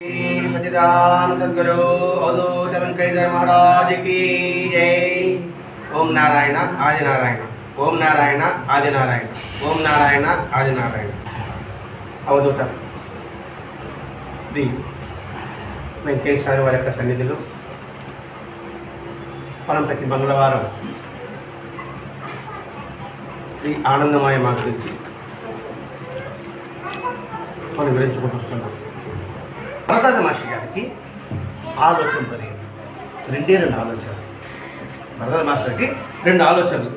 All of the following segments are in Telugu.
సచిదాన సద్గురు అవధూత వెంకయ్య మహారాజ్కి జై ఓం నారాయణ ఆది నారాయణ ఓం నారాయణ ఆది నారాయణ ఓం నారాయణ ఆది నారాయణ అవధూత శ్రీ వెంకయ్య స్వామి వారి యొక్క సన్నిధిలో మనం ప్రతి మంగళవారం శ్రీ ఆనందమాయ మా గురించి మనం వివరించుకుంటూ వస్తున్నాం భరతాద మాస్టర్ గారికి ఆలోచన జరిగింది రెండే రెండు ఆలోచనలు. భరతాద మాస్టర్కి రెండు ఆలోచనలు.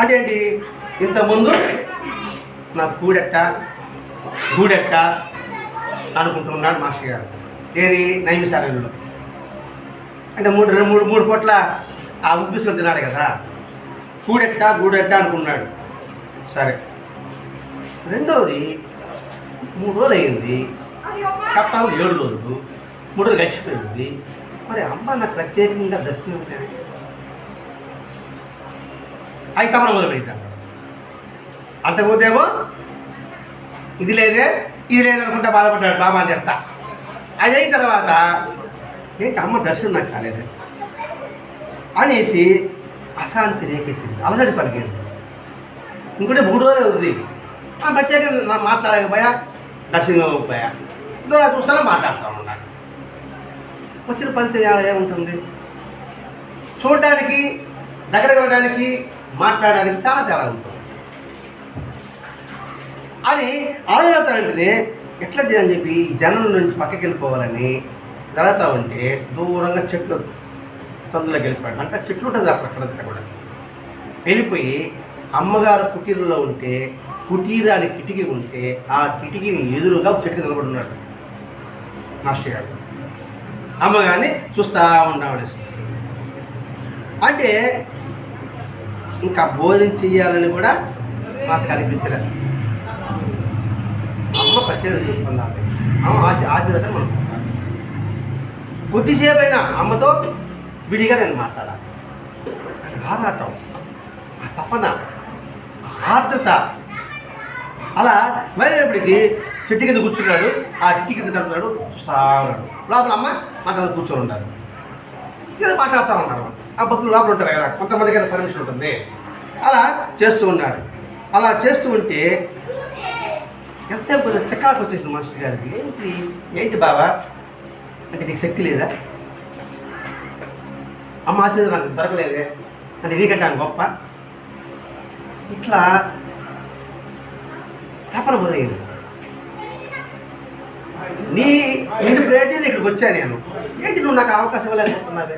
అంటే ఏంటి? ఇంతకుముందు నా కూడెట్ట గూడెట్ట అనుకుంటున్నాడు మాస్టర్ గారు. ఏది? నైమిసారంలో అంటే మూడు రెండు మూడు మూడు పూట్ల ఆ ఉబ్బిసులు తిన్నాడు కదా. కూడెట్ట గూడెట్ట అనుకున్నాడు. సరే. రెండవది మూడు రోజులు అయింది సప్తాహం ఏడు రోజులు మూడు గడిచిపోయింది. మరి అమ్మ నాకు ప్రత్యేకంగా దర్శనం ఉంటాయి? అవి తమను మొదలు పెట్టాను అంతకుపోతేమో ఇది లేదే ఇది లేదనుకుంటా బాధపడ్డాడు బాబా అని చెప్తా. అది అయిన తర్వాత ఏంటి అమ్మ దర్శనం నాకు కాలేదు అనేసి అశాంతి రేకెత్తింది అలసడి పలికింది. ఇంకోటి మూడు రోజులు ఉంది ఆ ప్రత్యేకంగా మాట్లాడకపోయా దర్శనం పోయా. దూరం చూస్తేనే మాట్లాడుతూ ఉన్నాడు వచ్చిన ఫలితం ఎలా ఏముంటుంది చూడడానికి దగ్గర వెళ్ళడానికి మాట్లాడడానికి చాలా తేడా ఉంటుంది. అని ఆలోచన వెంటనే ఎట్లా చేయాలని చెప్పి జనం నుంచి పక్కకి వెళ్ళిపోవాలని జరుగుతూ ఉంటే దూరంగా చెట్లు సందులోకి వెళ్ళిపోయాడు. అంటే చెట్లు ఉంటుంది అక్కడ అక్కడంతా కూడా. వెళ్ళిపోయి అమ్మగారు కుటీరంలో ఉంటే కుటీరాని కిటికీ ఉంటే ఆ కిటికీని ఎదురుగా చెట్టు చెట్టుకి నిలబడి ఉన్నాడు. మాస్టర్ గారు అమ్మగారిని చూస్తూ ఉంటాం అంటే ఇంకా భోజనం చేయాలని కూడా మాకు అనిపించలేదు అమ్మ ప్రత్యేకత చూసుకుందాం అమ్మ ఆశ ఆశీర్వాదం మనం కొద్దిసేపు అయినా అమ్మతో విడిగా నేను మాట్లాడాలి. ఆరాటం ఆ తపన ఆర్ద్రత. అలా వెళ్ళేటప్పటికి చెట్టు కింద కూర్చున్నాడు. ఆ చెట్టు కింద కడుతున్నాడు చూస్తా ఉన్నాడు. లోపల అమ్మ మాత్రం కూర్చొని ఉంటారు. ఏదో మాట్లాడుతూ ఉంటారు. ఆ భక్తులు లోపల ఉంటారు కదా. కొంతమందికి అయితే పర్మిషన్ ఉంటుంది. అలా చేస్తూ ఉన్నారు. అలా చేస్తూ ఉంటే ఎంతసేపు కొంచెం చిక్కాకు వచ్చేసింది మాస్టర్ గారికి. ఏంటి? ఏంటి బాబా అంటే నీకు శక్తి లేదా? అమ్మ ఆశీర్వాదం నాకు దొరకలేదే. అంటే నీకంటే ఆమె గొప్ప. ఇట్లా తపన మొదలైంది. నీ నిన్ను ప్రేరేజ్ ఇక్కడికి వచ్చా నేను? ఏంటి నువ్వు నాకు అవకాశం ఇవ్వలేకపోతున్నావే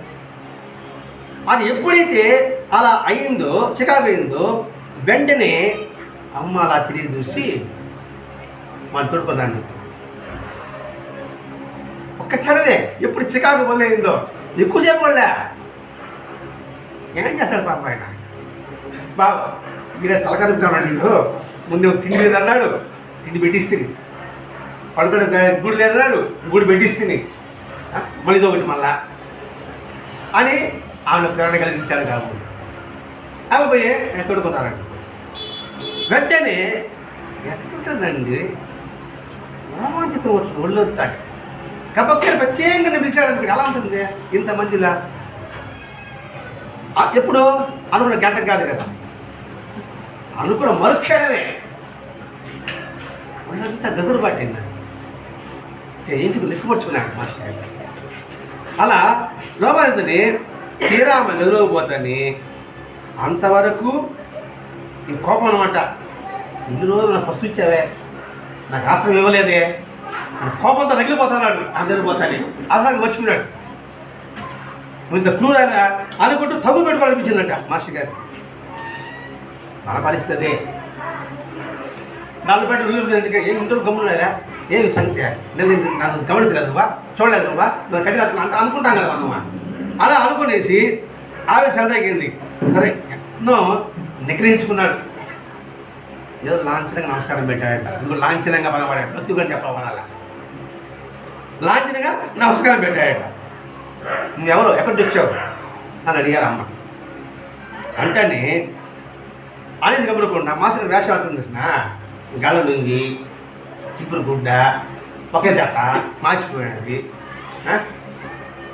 అది ఎప్పుడైతే అలా అయిందో చికాకు అయిందో వెంటనే అమ్మ అలా తిరిగి చూసి మన తోడుకున్నాను ఒక్క క్షణమే ఎప్పుడు చికాకు మొదలైందో. ఎక్కువసేపు కూడా ఏం చేస్తాడు పాప ఆయన? బాబు మీరే తలకరుపుకున్నాడు నీకు? ముందు తిండి మీద అన్నాడు తిండి పెట్టిస్తుంది. పడుకుని గుడి లేదన్నాడు గుడి పెట్టిస్తుంది. మళ్ళీ ఒకటి మళ్ళా. అని ఆమె ప్రేరణ కలిగించాడు కాబట్టి అవి పోయి తోడుకున్నారండి వెంటనే ఎక్కడుంటుందండి రోమాంచితం వచ్చి ఒళ్ళు వస్తాడు. కబక్కర్ ప్రత్యేకంగా పిలిచాడు ఎలా ఉంటుంది? ఇంతమందిలా ఎప్పుడు? అనుకున్న గంట కాదు కదా. అనుకున్న మరుక్షణమే. ఒళ్ళంతా గగురు పట్టింది. ఏంటి లెక్కపరుచుకున్నాడు మాస్టర్ అలా లోపాలని శ్రీరామ గౌరవపోతని అంతవరకు ఈ కోపం అనమాట ఇన్ని రోజులు నాకు ఫస్ట్ ఇచ్చావే. నాకు ఆస్త్రం ఇవ్వలేదే. కోపంతో రగిలిపోతున్నాడు అందరి పోతాని అసలు మర్చిపోయాడు. ఇంత క్రూర్ అనుకుంటూ తగు పెట్టుకోవాలనిపించిందంట మాస్టర్ గారు. మన పరిస్థితి అదే. నాలుగు పెట్టి ఏం ఇంటర్ గమ్మున్నారా ఏమి సంఖ్య? నేను నన్ను గమనించలేదు నువ్వా? చూడలేదు కట్టి అంట అనుకుంటాం కదా నువ్వు? అలా అనుకునేసి ఆవిడ చెలదగింది సరే ఎన్నో నిగ్రహించుకున్నాడు. ఏదో లాంఛనంగా నమస్కారం పెట్టాడంట. ఇంకో లాంఛనంగా పదపడాడు బతుకుని చెప్పవాల లాంఛనంగా నమస్కారం పెట్టాడట. నువ్వెవరు? ఎక్కడికి వచ్చావు? అని అడిగారు అమ్మ. అంటే అనేది గమనకుండా మాస్టర్ వేషం ఆడుతుంది గళ్ళ లుంగి చిప్పురు గుడ్డ ఒకే చేత మార్చిపోయినది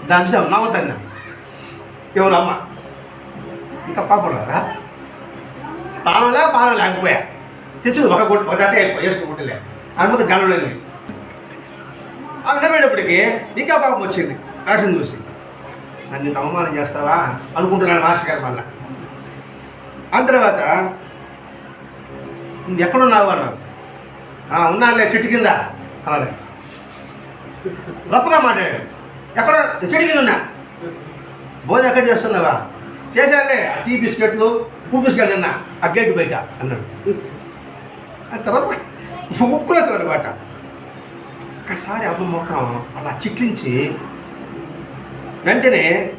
దాని విషయం నవ్వుతాను ఎవరు అమ్మ? ఇంకా పాపం రాదా? స్థానం లేక పానం లేకపోయా? తెచ్చింది ఒక కొట్టు ఒక జాతే వేసుకోబుట్టలే కొట్టలే అనుమతి గెలవలేదు అవి నవ్వేటప్పటికి ఇంకా పాపం వచ్చింది. రాసిన చూసి. నన్ను ఇంత అవమానం చేస్తావా? అనుకుంటున్నాను మాస్టర్ గారు మళ్ళా. ఆ తర్వాత నువ్వు ఎక్కడున్నావు? అన్నాడు. ఉన్నానులే చెట్టు కింద. అలాగే రఫ్గా మాట్లాడాడు ఎక్కడ? చెట్టు కింద ఉన్నా. భోజనం ఎక్కడ చేస్తున్నావా? చేశానులే. ఆ టీ బిస్కెట్లు ఫుడ్ బిస్కెట్ తిన్నా. ఆ గేట్ బయట అన్నాడు. ఆ తర్వాత ఉప్పుకోసం అనమాట ఒక్కసారి అమ్మ ముఖం అలా చిట్లించి వెంటనే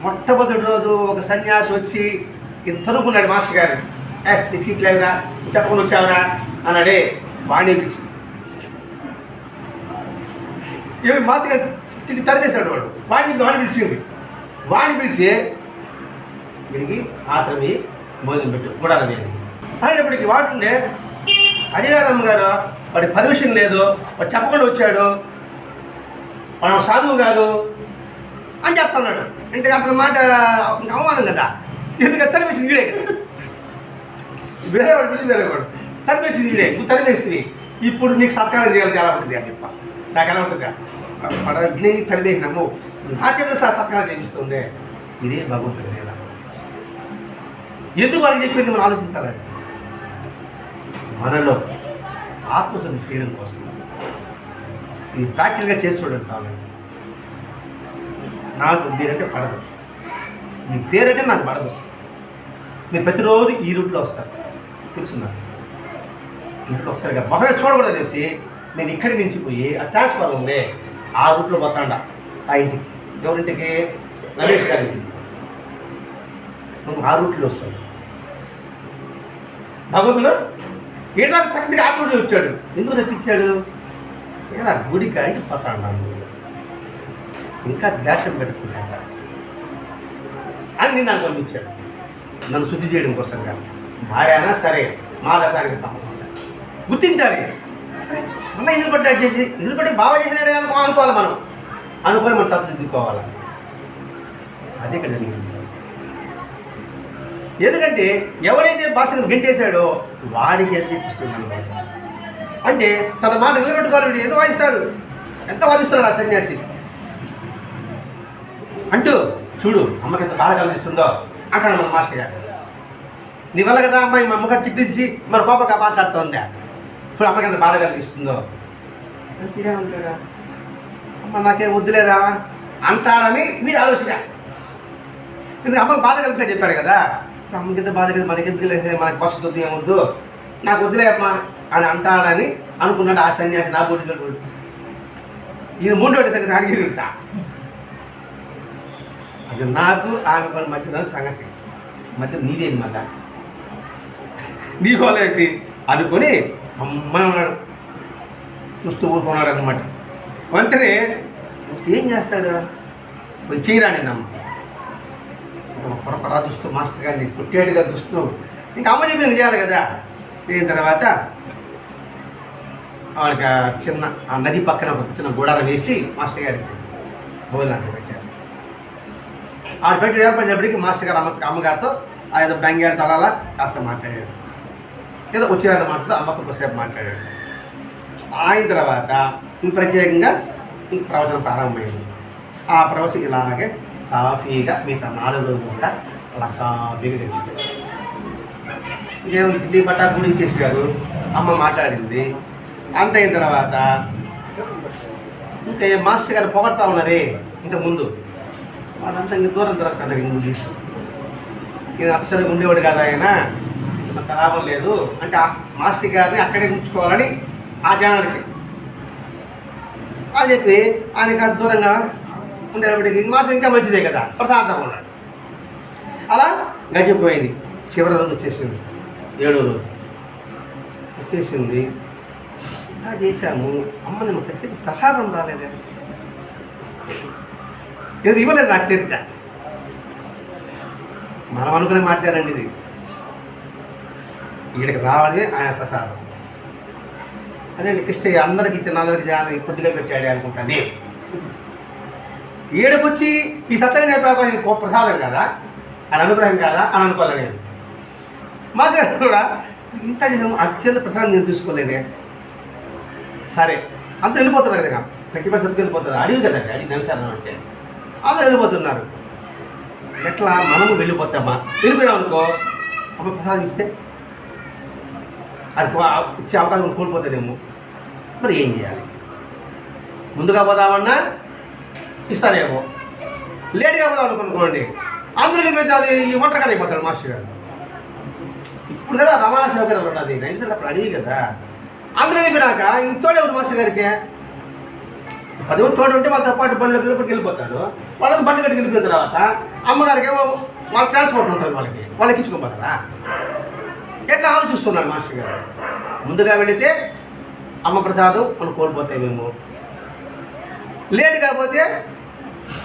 మొట్టమొదటి రోజు ఒక సన్యాసి వచ్చి ఇంత తరుపున్నాడు మాస్టర్ గారు. ఏ నీకు సీట్లేదురా చెప్పకుండా వచ్చావురా? అన్నాడే. వాణి పిలిచి ఏమి మాస్టర్ తిరిగి తరిమేశాడు వాడు. వాణి వాణి పిలిచింది. వాణి పిలిచి వీడికి ఆశ్రమి భోజనం పెట్టు కూడా అని. అనేటప్పటికి వాడుండే అజయగారమ్మ గారు వాడి పర్మిషన్ లేదు వాడు చెప్పకుండా వచ్చాడు. మనం సాధువు కాదు అని చెప్తున్నాడు అంటే అతని మాట అవమానం కదా. ఎందుకంటే తరిమేసింది వీడే. కదా వేరే వాడు పిలిచి వేరే వాడు. తరిమేసింది వీడే నువ్వు తరిమేస్తుంది ఇప్పుడు నీకు సత్కారం చేయాలంటే ఎలా ఉంటుంది అని చెప్ప. నాకు ఎలా ఉంటుంది పడ నేను తరిమేసినాము నా చేత సత్కారం చేపిస్తుంది ఇదే భగవంతుడి లేదా ఎందుకు వాళ్ళకి చెప్పింది మనం ఆలోచించాలండి? మనలో ఆత్మశుద్ధి ఫ్రీడమ్ కోసం. ఇది ప్రాక్టికల్గా చేసి చూడండి కావాలండి నాకు మీరంటే పడదు. మీ పేరంటే నాకు పడదు. మీరు ప్రతిరోజు ఈ రూట్లో వస్తారు. తెలుసు ఇంటికి ఈ వస్తారు కదా. మొహమే చూడకూడదు చేసి నేను ఇక్కడి నుంచి పోయి ఆ ట్రాన్స్ఫర్ ఉండే ఆ రూట్లో పోతాండ ఆ ఇంటికి. ఎవరింటికి? రమేష్ గారి ఇంటికి. నువ్వు ఆ రూట్లో వస్తాడు భగవంతుడు ఏదో చక్కగా ఆ రూట్లో వచ్చాడు. ఎందుకు రప్పించాడు? ఏడా గుడి కాడికి పోతాడు ఇంకా దేశం పెట్టుకున్నాక అని నేను నాకు నన్ను శుద్ధి చేయడం కోసంగా. భార్య సరే మా సంబంధం. గుర్తించాలి. అన్న ఇల్లు చేసి ఇల్లు బాగా చేసినాడే అనుకో అనుకోవాలి మనం. అనుకొని మనం తప్పుదిద్దుకోవాలి అదే ఇక్కడ జరిగింది. ఎందుకంటే ఎవరైతే భాషను గెంటేశాడో వాడికి ఎంత ఇప్పిస్తుంది అంటే తన మాట నిలబెట్టుకోవాలంటే ఏదో వాయిస్తాడు. ఎంత వాదిస్తున్నాడు ఆ సన్యాసి? అంటూ చూడు అమ్మకి ఎంత బాధ కలిగిస్తుందో. అంటాడు మన మాస్టర్ గారు. నీ వల్ల కదా అమ్మాయి మా అమ్మగారు చిట్టించి మరి కోపగా మాట్లాడుతోందా ఇప్పుడు అమ్మకి ఎంత బాధ కలిగిస్తుందో అమ్మ నాకేం వద్దులేదా అంటాడని నీ ఆలోచన ఇది అమ్మకి బాధ కలిసి చెప్పాడు కదా. ఇప్పుడు అమ్మకి ఎంత బాధ కలిగి మనకి ఎందుకు లేదు మనకి ఫస్ట్ వద్దు ఏమొద్దు? నాకు వద్దులే అమ్మా అని అంటాడని అనుకున్నాడు ఆ సన్యాసి నా బుద్ధి ఇది మూడోటి సంగతి అడిగి తెలుసా? అది నాకు ఆమె మధ్య సంగతి. మధ్య నీదేంటి మళ్ళా? నీ కోలేంటి అనుకొని అమ్మ ఉన్నాడు చూస్తూ ఊరుకున్నాడు అనమాట వెంటనే ఏం చేస్తాడు? పోయి చేయరాని అమ్మ పొరపరా చూస్తూ మాస్టర్ గారిని కొట్టేడుగా చూస్తూ ఇంకా అమ్మ చెప్పింది చేయాలి కదా? చేసిన తర్వాత వాళ్ళకి ఆ చిన్న ఆ నది పక్కన ఒక చిన్న గూడారం వేసి మాస్టర్ గారికి భోజనాన్ని పెట్టారు. ఆడ పెట్టి ఏర్పడినప్పటికీ మాస్టర్ గారు అమ్మ అమ్మగారితో ఆ ఏదో బెంగారు తలాల కాస్త మాట్లాడారు. ఏదో వచ్చేయాలని మాట్లాడుతూ అమ్మతో కొద్దిసేపు మాట్లాడాడు. ఆయన తర్వాత ప్రత్యేకంగా ప్రవచనం ప్రారంభమైంది. ఆ ప్రవచనం ఇలాగే సాఫీగా మిగతా నాలుగు రోజులు కూడా అలా సాఫీగా తెచ్చిపోయారు ఇంకేం తిండి పట్టా గురించి అమ్మ మాట్లాడింది. అంత అయిన తర్వాత ఇంకా మాస్టర్ గారు పొగడతా ఉన్నారే ఇంతకుముందు వాళ్ళంతా ఇంక దూరం దొరుకుతారు ఇంక ముందు తీసి ఉండేవాడు కదా ఆయన. అంత లాభం లేదు. అంటే మాస్టర్ గారిని అక్కడే ఉంచుకోవాలని ఆ జనానికి అని చెప్పి ఆయనకి దూరంగా ఉండేటప్పటికి మాస్టర్ ఇంకా మంచిదే కదా. ప్రశాంతంగా ఉన్నాడు. అలా గడిచిపోయింది చివరి రోజు వచ్చేసింది. ఏడో రోజు. వచ్చేసింది. ఇలా చేశాము. అమ్మని మాకు వచ్చి ప్రసాదం రాలేదే. ఇది ఇవ్వలేదు నాకు చరిత్ర. మనం అనుకునే మాట్లాడండి ఇది. ఈయనకి రావడమే ఆయన ప్రసాదం. అదే కృష్ణయ్య అందరికి చిన్నందరికి అందరికి చాలా కొద్దిగా పెట్టాడు అనుకుంటా నేను. ఏడుకొచ్చి ఈ సత్యం పేపర్ ప్రసాదం కదా? అని అనుగ్రహం కాదా? అని అనుకోలే నేను. మా గారు కూడా ఇంత చేసాము అత్యంత ప్రసాదం నేను తీసుకోలేనే సరే అంత వెళ్ళిపోతున్నారు కదా గట్టి సత్తుకు వెళ్ళిపోతారు అడివి కదండి అడిగి నమస్కారం అంటే. అందరూ వెళ్ళిపోతున్నారు. ఎట్లా మనము వెళ్ళిపోతామా? వెళ్ళిపోయాం అనుకో అప్పుడు ప్రసాదం ఇస్తే అది ఇచ్చే అవకాశం కోల్పోతాడేమో మరి ఏం చేయాలి? ముందుగా పోదామన్నా ఇస్తానేమో లేట్గా పోదాం అనుకోండి అందరూ వెళ్ళిపోతే ఈ ఒంటరిగా అయిపోతాడు మాస్టర్ గారు. ఇప్పుడు కదా రవాణా సౌకర్యాలు ఉన్నది. నైన్త్ అప్పుడు అడిగి కదా. అందరూ వెళ్ళిపోయినాక ఈ తోడే ఉంది మాస్టర్ గారికి. పది మంది తోడు ఉంటే వాళ్ళతో పాటు బండ్లోకి వెళ్ళిపోయి వెళ్ళిపోతాడు. వాళ్ళకి బండి కట్టుకు వెళ్ళిపోయిన తర్వాత అమ్మగారికి ఏమో వాళ్ళ ట్రాన్స్పోర్ట్ ఉంటుంది వాళ్ళకి. వాళ్ళకి ఇచ్చుకోపోతారా ఎట్లా ఆలోచిస్తున్నాడు మాస్టర్ గారు? ముందుగా వెళితే అమ్మ ప్రసాదం మనం కోల్పోతాయి మేము. లేట్ కాకపోతే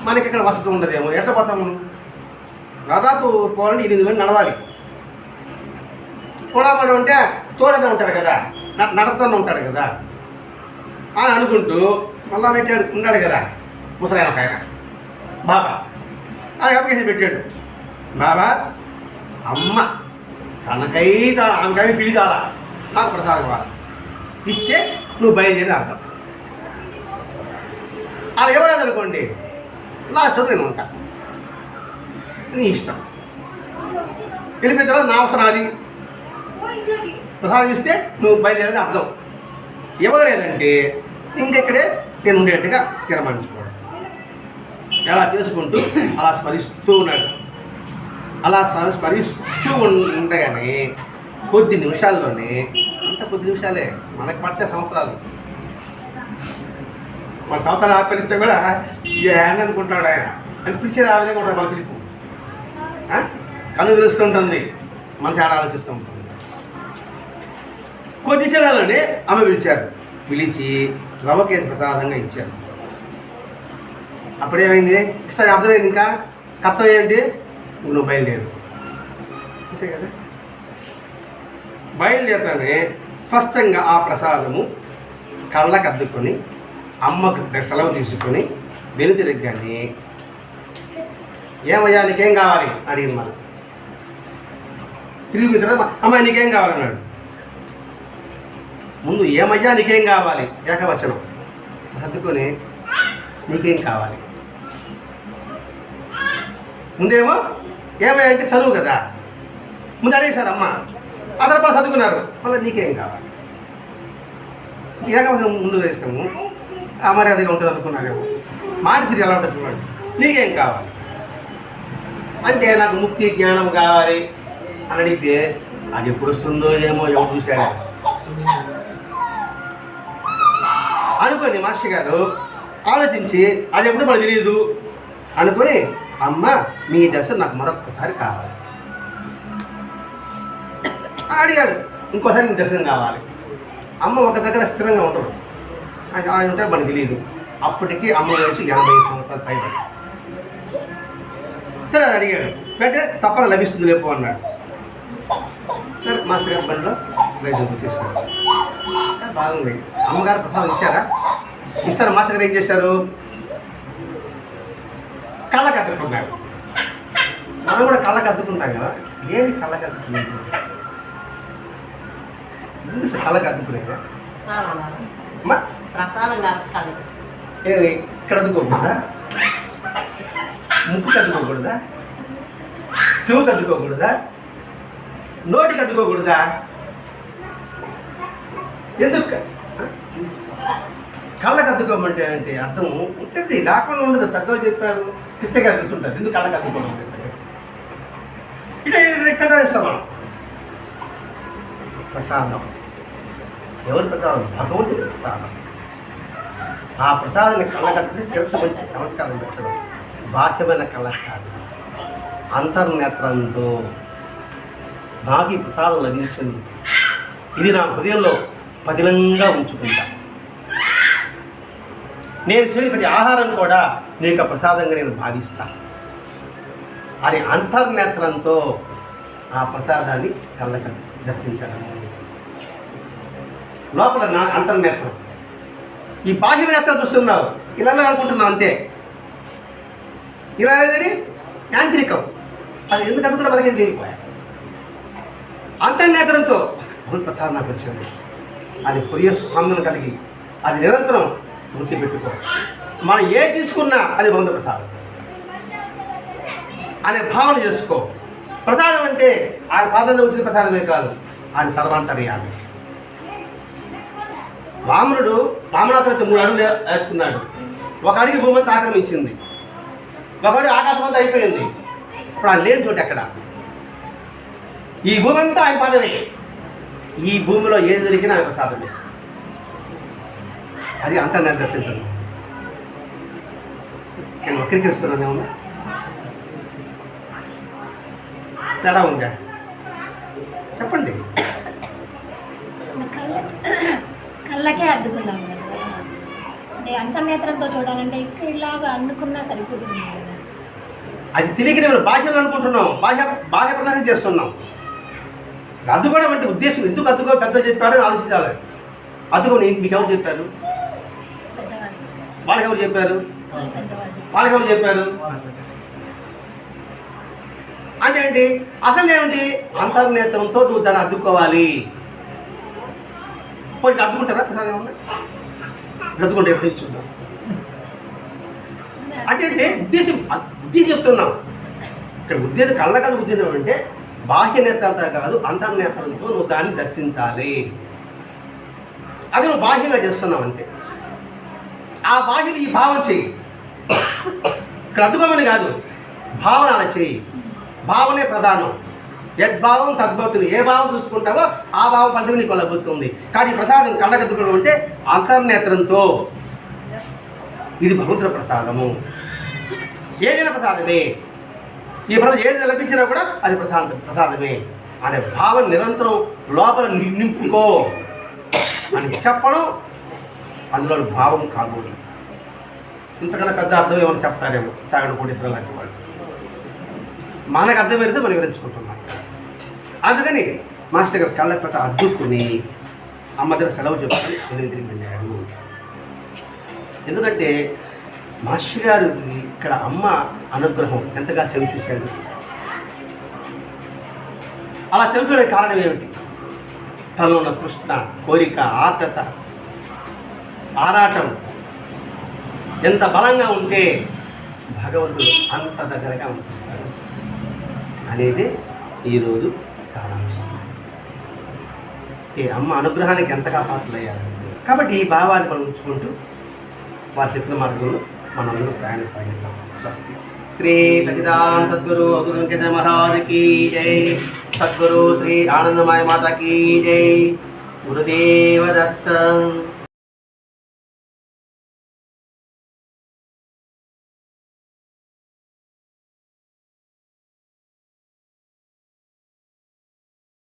మనకి ఇక్కడ వసతి ఉండదేమో. ఎట్లా పోతాం మనం? దాదాపు పోవాలంటే ఎనిమిది మంది నడవాలి. పోవడం ఉంటే తోడనే ఉంటాడు కదా. న- ఉంటాడు కదా. అని అనుకుంటూ మళ్ళా పెట్టాడు ఉన్నాడు కదా. ముసలాయన ఒక బాబా. అని అప్లికేషన్ పెట్టాడు. బాబా అమ్మ. తనకైతే ఆమెకై పిలి కాలా నాకు ప్రసాదం కావాలి ఇస్తే నువ్వు బయలుదేరి అర్థం. అలా ఇవ్వలేదు అనుకోండి లాస్ట్ నేను ఉంటా. నీ ఇష్టం. వెళ్ళిపోయిన తర్వాత నా అవసరం అది. ప్రసాదం ఇస్తే నువ్వు బయలుదేరని అర్థం. ఇవ్వలేదంటే ఇంకెక్కడే నేను ఉండేట్టుగా తీర్మానించుకోవడం. ఎలా చేసుకుంటూ అలా స్మరిస్తూ ఉన్నాడు. అలా స్మ- స్మరిస్తూ ఉండగానే కొద్ది నిమిషాల్లోనే అంత కొద్ది నిమిషాలే మనకి పట్టే సంవత్సరాలు. మన సంవత్సరాలు ఆపేస్తే కూడా ఏం అనుకుంటాడు ఆయన. అనిపించేది ఆ విధంగా ఉంటుంది మన పిలుపు. ఆ? కను పిలుస్తుంటుంది మనసు ఆడ ఆలోచిస్తూ ఉంటుంది. కొద్ది చిలాలోనే ఆమె పిలిచారు. పిలిచి రవకేసి ప్రసాదంగా ఇచ్చారు. అప్పుడేమైంది? ఇస్తాను అర్థమైంది ఇంకా? కర్తవ్యం ఏంటి? నువ్వు బయలుదేరు. అంతే కదా బయలుదేరతానే స్పష్టంగా ఆ ప్రసాదము కళ్ళకు అద్దుకొని అమ్మకు సెలవు తీసుకొని వెనుతిరగ్గాని ఏమయ్యా నీకేం కావాలి? అడిగింది మనం తిరిగి తర్వాత అమ్మాయి నీకేం కావాలన్నాడు. ముందు ఏమయ్యా నీకేం కావాలి? ఏకవచనం. సర్దుకొని నీకేం కావాలి? ముందేమో ఏమై అంటే చదువు కదా? ముందు అడిగేశారు అమ్మ అదర్ పాలు చదువుకున్నారు. మళ్ళీ నీకేం కావాలి? ఏకవచనం ముందు వేస్తాము ఆ ఉంటుంది అనుకున్నారేమో. మాట తిరిగి ఎలా ఉంటుంది చూడండి. నీకేం కావాలి? అంటే నాకు ముక్తి జ్ఞానం కావాలి అని అడిగితే అది ఎప్పుడు వస్తుందో ఏమో ఎవరు చూశాడు అనుకోని మాస్టర్ గారు ఆలోచించి అది ఎప్పుడు మనకు తెలియదు అనుకొని అమ్మ మీ దర్శనం నాకు మరొకసారి కావాలి. అడిగాడు ఇంకోసారి నీ దర్శనం కావాలి. అమ్మ ఒక దగ్గర స్థిరంగా ఉండరు. ఆయన ఆయన ఉంటే మనకు తెలియదు అప్పటికి అమ్మ వయసు ఎనభై సంవత్సరాలు పైన సరే అది అడిగాడు. వెంటనే తప్పక లభిస్తుంది లేపు అన్నాడు. సరే మాస్టర్ గారి బండిలో వైద్యం వచ్చేసాడు బాగుంది. అమ్మగారు ప్రసాదం ఇచ్చారా? ఇస్తారు? మాస్టర్ గారు ఏం చేశారు? కళ్ళకి అద్దుకున్నాడు మనం కూడా కళ్ళకి అద్దుకుంటాం కదా? ఏమి కళ్ళకి అద్దుకునేది ఎందుకు కళ్ళకి అద్దుకునేదా ఇక్కడ అద్దుకోకూడదా? ముక్కు అద్దుకోకూడదా చెవుకు అద్దుకోకూడదా నోటికి అద్దుకోకూడదా ఎందుకు కళ్ళకి అద్దుకోమంటే అంటే అర్థం ఉంటుంది. లేకుండా ఉండదు. పెద్దలు చెప్పారు. పిచ్చగా ఉంటుంది ఎందుకు కళ్ళకి అద్దుకోవడం ఇట్లా ఇక్కడ వేస్తాం మనం. ప్రసాదం. ఎవరి ప్రసాదం? భగవంతుడి ప్రసాదం. ఆ ప్రసాదాన్ని కళ్ళకట్టే శిరస్సు మంచి నమస్కారం పెట్టడం. బాహ్యమైన కళ్ళకు కాదు అంతర్నేత్రంతో నాకు ఈ ప్రసాదం లభించింది. ఇది నా హృదయంలో పదిలంగా ఉంచుకుంటా. నేను చేసిన ప్రతి ఆహారం కూడా నీ యొక్క ప్రసాదంగా నేను భావిస్తాను అని అంతర్నేత్రంతో ఆ ప్రసాదాన్ని కళ్ళక దర్శించడం. లోపల నా అంతర్నేత్రం. ఈ బాహ్య నేత్రం చూస్తున్నావు. ఇలా అనుకుంటున్నావు అంతే? ఇలా లేదని యాంత్రికం. అది ఎందుకు కూడా మనకి తెలియకపోయా అంతర్నేత్రంతో భగవన్ ప్రసాద్ నాకు వచ్చింది అది ప్రియ స్పందన కలిగి అది నిరంతరం గుర్తుపెట్టుకో. మనం ఏ తీసుకున్నా అది వంద ప్రసాదం. అనే భావన చేసుకో. ప్రసాదం అంటే ఆయన పాదాలు వచ్చిన ప్రసాదమే కాదు ఆయన సర్వాంతర్యామి. వామనుడు వామనాథులతో మూడు అడుగులు వేసుకున్నాడు ఒక అడిగి భూమంతా ఆక్రమించింది. ఒకటి ఆకాశం అయిపోయింది. ఇప్పుడు ఆయన లేని చోటు ఎక్కడ? ఈ భూమంతా ఆయన పాదమే. ఈ భూమిలో ఏది దొరికినా ఆయన ప్రసాదమే. అది అంత నేను దర్శించను. నేను వక్రీకరిస్తున్నాను ఏమన్నా తేడా ఉందా? చెప్పండి. కళ్ళ కళ్ళకే అడ్డుకున్నాం కదా. అంటే అంతర్నేత్రంతో చూడాలంటే ఇక్కడ ఇలాగా అనుకున్నా సరిపోతుంది కదా. అది తెలియక నేను బాహ్యం అనుకుంటున్నాం. బాహ్య బాహ్య ప్రదర్శన చేస్తున్నాం. అద్దుకోవడం అంటే ఉద్దేశం. ఎందుకు అద్దుకో పెద్ద చెప్పారని ఆలోచించాలి. అద్దుకో మీకు ఎవరు చెప్పారు? పెద్దవాళ్ళు వాళ్ళకి ఎవరు చెప్పారు? వాళ్ళు వాళ్ళకి ఎవరు చెప్పారు? అంటే ఏంటి? అసలు ఏమిటి? అంతర్నేత్రంతో నువ్వు దాన్ని అద్దుకోవాలి. పోయి అద్దుకుంటారా? ఒకసారి ఏమన్నా? అద్దుకుంటే ఎప్పుడు చూద్దాం అంటే ఏంటి? ఉద్దేశం ఉద్దేశం చెప్తున్నాం. ఇక్కడ ఉద్దేశం కళ్ళ కాదు ఉద్దేశం అంటే బాహ్య నేతలతో కాదు అంతర్నేత్రంతో నువ్వు దాన్ని దర్శించాలి. అది నువ్వు బాహ్యంగా చేస్తున్నావు అంతే ఆ బాహ్యులు ఈ భావం చేయి. ఇక్కడ అద్దుకోమని కాదు. భావన అలా చేయి. భావనే ప్రధానం. యద్భావం తద్భవతులు ఏ భావం చూసుకుంటావో ఆ భావం ఫలితం నీకు లభిస్తుంది కానీ ఈ ప్రసాదం కళ్ళగద్దుకోవడం అంటే అంతర్నేత్రంతో. ఇది భగవంతుల ప్రసాదము. ఏదైనా ప్రసాదమే. ఈ ప్రసాదం ఏది లభించినా కూడా అది ప్రసాద ప్రసాదమే. అనే భావం నిరంతరం లోపల నింపుకో. అని చెప్పడం అందులో భావం కాబోదు ఇంతకన్నా పెద్ద అర్థం ఏమైనా చెప్తారేమో? చాగడ కోటేశ్వర లాంటి వాళ్ళు. మనకు అర్థమైతే మనం వివరించుకుంటున్నాం. అందుకని మాస్టర్ గారు కళ్ళ పెట్ట అద్దుకుని అమ్మ దగ్గర సెలవు చెప్పుకొని నేను వెళ్ళాడు ఎందుకంటే మాస్టర్ గారు ఇక్కడ అమ్మ అనుగ్రహం ఎంతగా చెవి చూశాడు అలా చెవిచూడే కారణం ఏమిటి? తనలో ఉన్న తృష్ణ కోరిక ఆతత ఆరాటం. ఎంత బలంగా ఉంటే భగవంతుడు అంత దగ్గరగా ఉంటాడు. అనేది ఈరోజు సారాంశం. ఈ అమ్మ అనుగ్రహానికి ఎంతగా పాత్రలయ్యారు? కాబట్టి ఈ భావాన్ని మనం ఉంచుకుంటూ వారు చెప్పిన మార్గంలో మనందరూ ప్రయాణం సాగిద్దాం స్వస్తి. శ్రీ లలితాన్ సద్గురు అవధూత వెంకట మహారాజ్ కీ జై. సద్గురు శ్రీ ఆనందమాయ మాత కీ జై. గురుదేవ దత్త.